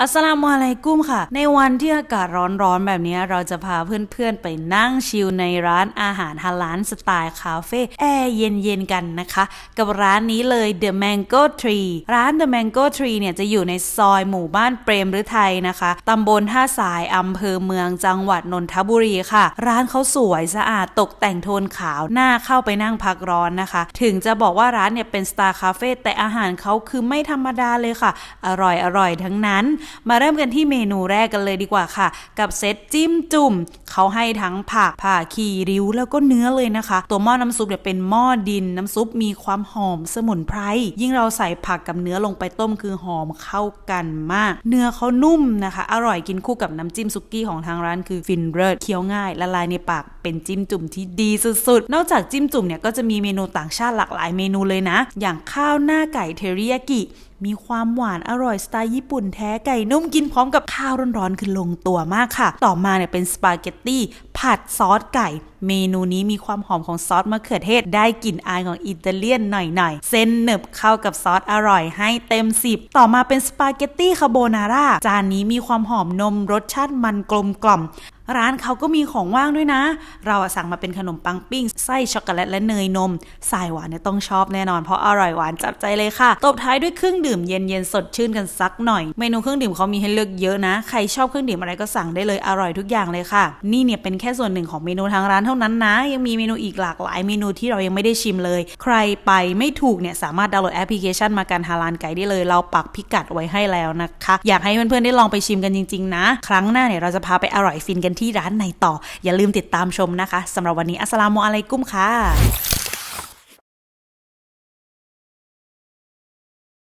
อัสลามุอะลัยกุมค่ะ ในวันที่อากาศร้อนๆ แบบนี้เราจะพาเพื่อนๆ ไปนั่งชิลในร้านอาหารฮาลาลสไตล์คาเฟ่แอร์เย็นๆ กันนะคะ กับร้านนี้เลย The Mango Tree ร้าน The Mango Tree เนี่ยจะอยู่ในซอยหมู่บ้านเปรมฤทัยนะคะตำบลท่าสายอำเภอเมืองจังหวัดนนทบุรีค่ะ ร้านเขาสวยสะอาดตกแต่งโทนขาวน่าเข้าไปนั่งพักร้อนนะคะ ถึงจะบอกว่าร้านเนี่ยเป็นสตาร์คาเฟ่แต่อาหารเขาคือไม่ธรรมดาเลยค่ะ อร่อยอร่อยทั้งนั้นมาเริ่มกันที่เมนูแรกกันเลยดีกว่าค่ะ กับเซตจิ้มจุ่ม เขาให้ทั้งผักผ่าคีริ้วแล้วก็เนื้อเลยนะคะ ตัวหม้อน้ำซุปเนี่ยเป็นหม้อดินน้ำซุปมีความหอมสมุนไพรยิ่งเราใส่ผักกับเนื้อลงไปต้มคือหอมเข้ากันมาก เนื้อเขานุ่มนะคะ อร่อยกินคู่กับน้ำจิ้มซุกี้ของทางร้านคือฟินเริศเคี้ยวง่ายละลายในปากเป็นจิ้มจุ่มที่ดีสุดๆ นอกจากจิ้มจุ่มเนี่ยก็จะมีเมนูต่างชาติหลากหลายเมนูเลยนะ อย่างข้าวหน้าไก่เทริยากิมีความหวานอร่อยสไตล์ญี่ปุ่นแท้ไก่นุ่มกินพร้อมกับข้าวร้อนๆคือลงตัวมากค่ะ ต่อมาเนี่ยเป็นสปาเกตตี้ผัดซอสไก่ เมนูนี้มีความหอมของซอสมะเขือเทศ ได้กลิ่นอายของอิตาเลียนหน่อยๆ เส้นหนึบเข้ากับซอสอร่อยให้เต็ม 10 ต่อมาเป็นสปาเกตตี้คาโบนาร่าจานนี้มีความหอมนมรสชาติมันกลมกล่อม ร้านเขาก็มีของว่างด้วยนะ เราสั่งมาเป็นขนมปังปิ้ง ไส้ช็อกโกแลตและเนยนม สายหวานเนี่ยต้องชอบแน่นอนเพราะอร่อยหวานจับใจเลยค่ะ ตบท้ายด้วยเครื่องดื่มเย็นๆสดชื่นกันสักหน่อย เมนูเครื่องดื่มเขามีให้เลือกเยอะนะ ใครชอบเครื่องดื่มอะไรก็สั่งได้เลยอร่อยทุกอย่างเลยค่ะ นี่เนี่ยเป็นแค่ส่วนหนึ่งของเมนูทางร้านเท่านั้นนะ ยังมีเมนูอีกหลากหลายเมนูที่เรายังไม่ได้ชิมเลย ใครไปไม่ถูกเนี่ยสามารถดาวน์โหลดแอปพลิเคชันมาการฮาลานไกด์ได้เลย เราปักพิกัดไว้ให้แล้วนะคะ อยากให้เพื่อนๆได้ลองไปชิมกันจริงๆนะ ครั้งหน้าเนี่ยเราจะพาไปอร่อยฟินกันที่ร้านไหนต่อ อย่าลืมติดตามชมนะคะสำหรับวันนี้อัสลามุอะลัยกุมค่ะ